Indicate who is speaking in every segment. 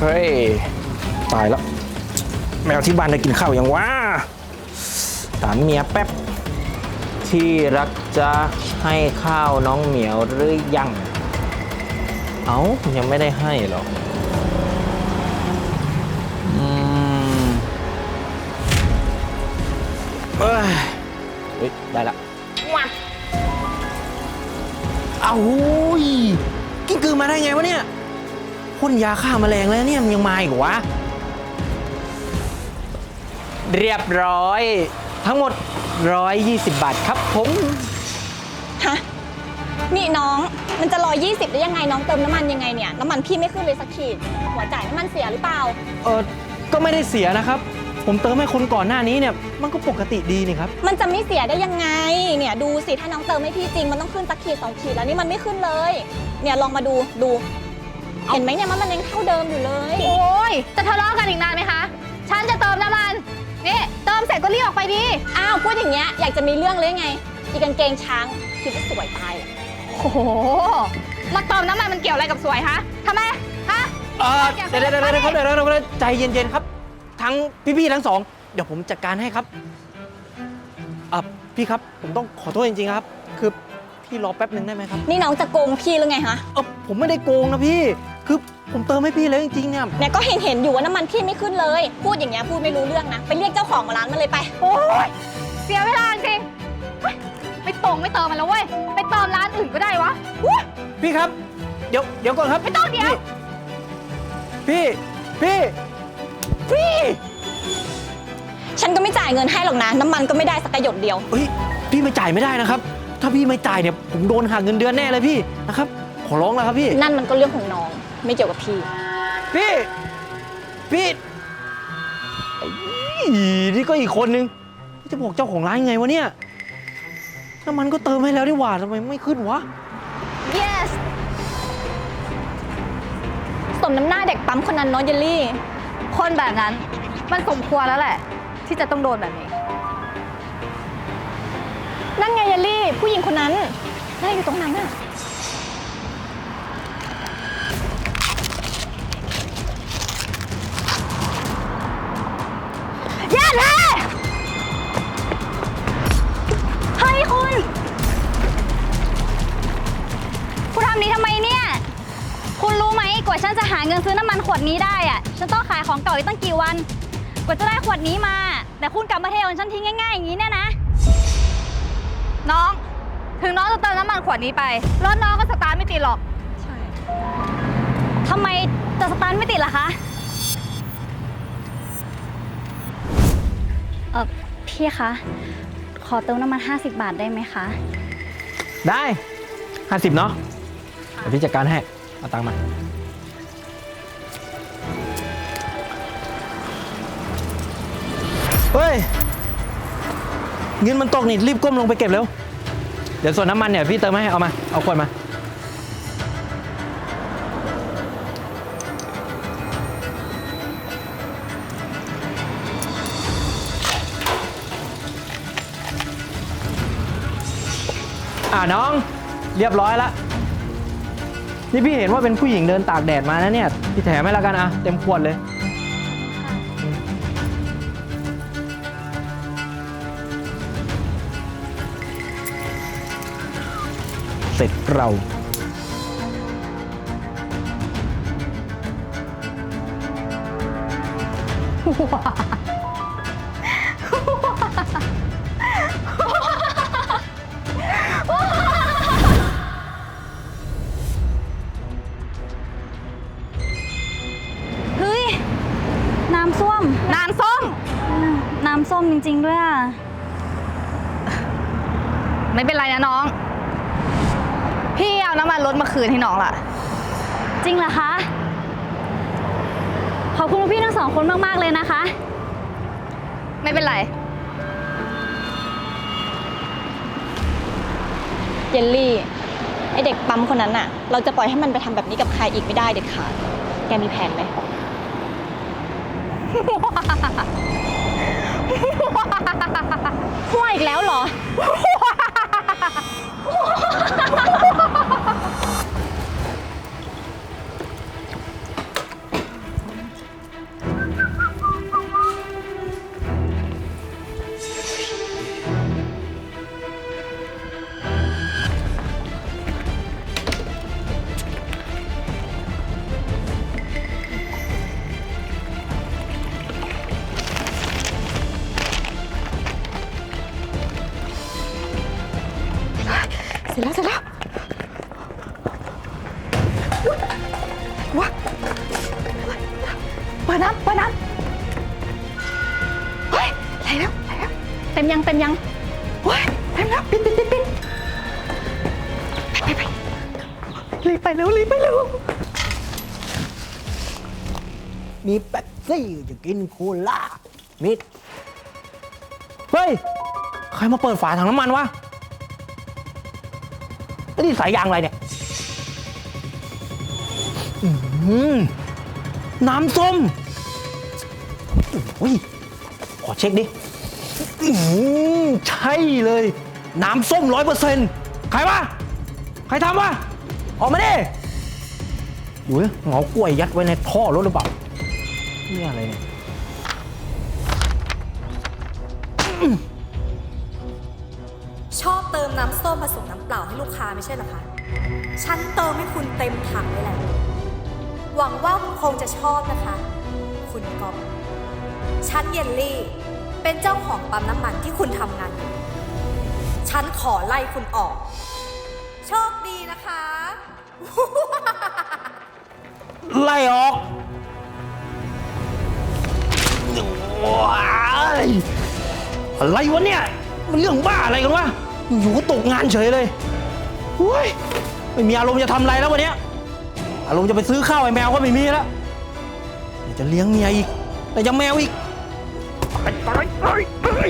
Speaker 1: เฮ้ย ตายแล้ว แมวที่บ้านได้กินข้าวยังวะถามเมียแป๊บ ที่รักจะให้ข้าวน้องเหมียวหรือยัง เอ้ายังไม่ได้ให้หรอกอืมเอ้ยเฮ้ย ได้ละมาเอาหุยกิ้งกือมาได้ไงวะเนี่ย พ่นยาฆ่าแมลงแล้วเนี่ยมันยังมาอีกเหรอวะ เรียบร้อย ทั้งหมด 120 บาทครับผม
Speaker 2: ฮะ นี่น้อง มันจะรอ20ได้ยังไงน้องเติมน้ำมันยังไงเนี่ย น้ำมันพี่ไม่ขึ้นเลยสักขีด หัวจ่ายน้ำมันเสียหรือเปล่า
Speaker 1: เออก็ไม่ได้เสียนะครับ ผมเติมให้คนก่อนหน้านี้เนี่ย มันก็ปกติดีนี่ครับ
Speaker 2: มันจะไม่เสียได้ยังไง เนี่ยดูสิถ้าน้องเติมให้พี่จริงมันต้องขึ้นสักขีดสองขีดแล้วนี่มันไม่ขึ้นเลย เนี่ยลองมาดูดู เห็นไหมเนี่ยมันมันยังเท่าเดิมอยู่เลย
Speaker 3: โอ้ย จะทะเลาะกันอีกนานไหมคะ ฉันจะเติมน้ำมัน นี่เติมเสร็จก็รีบออกไปดิ
Speaker 2: อ้าวพูดอย่างเงี้ยอยากจะมีเรื่องเลยไง อีกางเกงช้างคิดว่าสวยตายอะ
Speaker 3: โอ้โห มาเติมน้ำมันมันเกี่ยวอะไรกับสวยคะทำไม ฮะ
Speaker 1: เออเดี๋ยวเดี๋ยวเดี๋ยวเดี๋ยวครับเดี๋ยวเดี๋ยวเดี๋ยวใจเย็นๆครับ ทั้งพี่ๆทั้งสอง เดี๋ยวผมจัดการให้ครับอะพี่ครับ ผมต้องขอโทษจริงๆครับ คือพี่รอแป๊บหนึ่งได้ไหมครับ
Speaker 2: นี่น้องจะโกงพี่หรือไงฮะ
Speaker 1: เออผมไม่ได้โกงนะพี่ คือผมเติมให้พี่แล้วจริงๆเนี่ย
Speaker 2: เนี่ยก็เห็นเห็นอยู่ว่าน้ำมันพี่ไม่ขึ้นเลย พูดอย่างเงี้ยพูดไม่รู้เรื่องนะ ไปเรียกเจ้าของร้านมาเลยไป
Speaker 3: โอ้ยเสียเวลาจริงเฮ้ยไม่ตรงไม่เติมมันแล้วเว้ย ไปเติมร้านอื่นก็ได้วะอุ๊ย
Speaker 1: พี่ครับ เดี๋ยวเดี๋ยวก่อนครับ
Speaker 3: ไม่ต้องเดี๋ยว
Speaker 1: พี่ พี่ พี่
Speaker 2: ฉันก็ไม่จ่ายเงินให้หรอกนะ น้ำมันก็ไม่ได้สักกระหยดเดียว
Speaker 1: เฮ้ย พี่ไม่จ่ายไม่ได้นะครับ ถ้าพี่ไม่จ่ายเนี่ยผมโดนหักเงินเดือนแน่เลยพี่นะครับ ขอร้องแล้วครับพี่
Speaker 2: นั่นมันก็เรื่องของน้อง ไม่เกี่ยวกับพี่
Speaker 1: พี่พี่ไอ้นี่ก็อีกคนนึงพี่จะบอกเจ้าของร้านยังไงวะเนี่ยน้ำมันก็เติมให้แล้วนี่หว่าทำไมไม่ขึ้นวะ
Speaker 2: yes สมน้ำหน้าเด็กปั๊มคนนั้นเน้องเยลลี่
Speaker 3: คนแบบนั้น มันสมควรแล้วแหละ ที่จะต้องโดนแบบนี้
Speaker 2: นั่นไงเยลลี่ ผู้หญิงคนนั้นนั่นอยู่ตรงนั้นน่ะ
Speaker 3: อย่าเลยเฮ้ยคุณ คุณทำนี้ทำไมเนี่ย คุณรู้ไหมกว่าฉันจะหาเงินซื้อน้ำมันขวดนี้ได้อะฉันต้องขายของเก่าอีกตั้งกี่วัน กว่าจะได้ขวดนี้มา แต่คุณกลับมาเทของฉันทิ้งง่ายๆอย่างนี้เนี่ยนะ น้อง ถึงน้องจะเติมน้ำมันขวดนี้ไปรถน้องก็สตาร์ทไม่ติดหรอก
Speaker 2: ใช่
Speaker 3: ทำไมจะสตาร์ทไม่ติดล่ะคะ เออพี่คะ ขอเติมน้ำมัน 50 บาทได้ไหมคะ
Speaker 1: ได้ห้าสิบเนาะเดี๋ยวพี่จัดการให้ เอาตังค์มา เฮ้ย เงินมันตกนี่รีบก้มลงไปเก็บเร็ว เดี๋ยวส่วนน้ำมันเนี่ยพี่เติมให้ เอามา เอาขวดมา อ่าน้อง เรียบร้อยแล้วนี่พี่เห็นว่าเป็นผู้หญิงเดินตากแดดมานะเนี่ย พี่แถมให้ล้วกันอะเต็มขวดเลย เสร็จเรา
Speaker 3: เำส้มจริง ๆ ด้วยอะ ไม่เป็นไรนะน้อง พี่เอาน้ำมันรถมาคืนให้น้องละจริงเหรอคะ ขอบคุณพี่ทั้งสองคนมาก ๆ เลยนะคะ ไม่เป็นไร
Speaker 2: เยลลี่ ไอเด็กปั๊มคนนั้นน่ะ เราจะปล่อยให้มันไปทำแบบนี้กับใครอีกไม่ได้เด็ดขาด แกมีแผนไหม กล้วยอีกแล้วเหรอ
Speaker 4: ร็จแล้วเสร็จแล้วว้าเปิดน้ำเปิดน้ำเฮ้ยไหลแล้วไหลแล้ว
Speaker 3: เต็มยังเต็มยัง
Speaker 4: เฮ้ยเต็มแล้วปิดปิดปิดปิดไปไปไปรีบไปเร็วรีบไปเร็ว
Speaker 1: มีแป๊บซี่จะกินโคลามิดเฮ้ย ใครมาเปิดฝาถังน้ำมันวะไอ้ นี่สายยางอะไรเนี่ยน้ำส้มโอ้ยขอเช็คดิใช่เลย น้ำส้มร้อยเปอร์เซ็นต์ใครวะ ใครทำวะ ออกมาดิอยู่ยเงากล้วยยัดไว้ในท่อรถหรือเปล่านี่อะไรเนี่ย
Speaker 5: เติมน้ำส้มผสมน้ำเปล่าให้ลูกค้าไม่ใช่หรอคะ ฉันเติมให้คุณเต็มถังเลยแหละ หวังว่าคุณคงจะชอบนะคะ คุณก๊อฟฉันเยลลี่ เป็นเจ้าของปั๊มน้ำมันที่คุณทำงานอยู่ฉันขอไล่คุณออก โชคดีนะคะ
Speaker 1: ไล่ออกว้ายอะไรวะเนี่ย มันเรื่องบ้าอะไรกันวะ อยู่ก็ตกงานเฉยเลยโอ้ยไม่มีอารมณ์จะทำอะไรแล้ววันเนี้ยอารมณ์จะไปซื้อข้าวไอ้แมวก็ไม่มีแล้วเดี๋ยวจะเลี้ยงเมียอีก แต่ยังแมวอีกตายตายตายตาย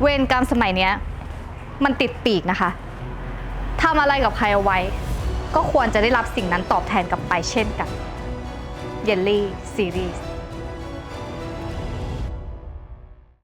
Speaker 6: เวรกรรมสมัยเนี้ย มันติดปีกนะคะทำอะไรกับใครเอาไว้ ก็ควรจะได้รับสิ่งนั้นตอบแทนกลับไปเช่นกันเยลลี่ซีรีส์